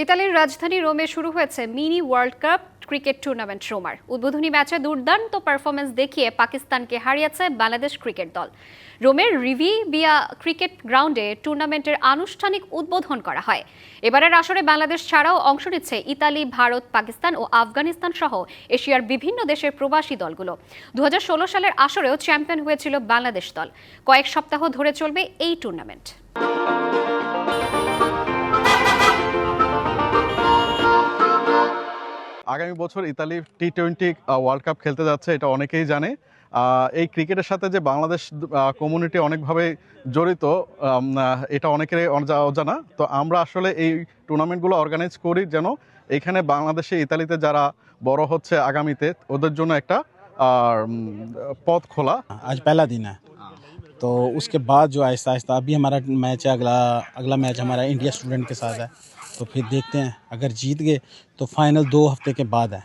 ইতালির রাজধানী রোমে শুরু হয়েছে mini world cup cricket tournament রোমার উদ্বোধনী ম্যাচে দুর্দান্ত পারফরমেন্স দেখিয়ে পাকিস্তানকে হারিয়েছে বাংলাদেশ ক্রিকেট দল। রোমের রিভি বিয়া ক্রিকেট গ্রাউন্ডে টুর্নামেন্টের আনুষ্ঠানিক উদ্বোধন করা হয়। এবারের আসরে বাংলাদেশ ছাড়াও অংশ নিচ্ছে ইতালি, ভারত, পাকিস্তান ও আফগানিস্তান সহ এশিয়ার বিভিন্ন দেশের প্রবাসী দলগুলো। দু হাজার ষোলো সালের আসরেও চ্যাম্পিয়ন হয়েছিল বাংলাদেশ দল। কয়েক সপ্তাহ ধরে চলবে এই টুর্নামেন্ট। আগামী বছর Italy T twenty world cup খেলতে যাচ্ছে, এটা অনেকেই জানে। এই ক্রিকেটের সাথে যে বাংলাদেশ কমিউনিটি অনেকভাবে জড়িত এটা অনেকের অজানা। তো আমরা আসলে এই টুর্নামেন্টগুলো অর্গানাইজ করি যেন এখানে বাংলাদেশে, ইতালিতে যারা বড় হচ্ছে আগামীতে, ওদের জন্য একটা পথ খোলা। আজ পেলা দিনা तो उसके बाद जो आहिस्ता आहिस्ता अभी हमारा मैच है, अगला अगला मैच हमारा इंडिया स्टूडेंट के साथ है। तो फिर देखते हैं, अगर जीत गए तो फाइनल दो हफ़्ते के बाद है।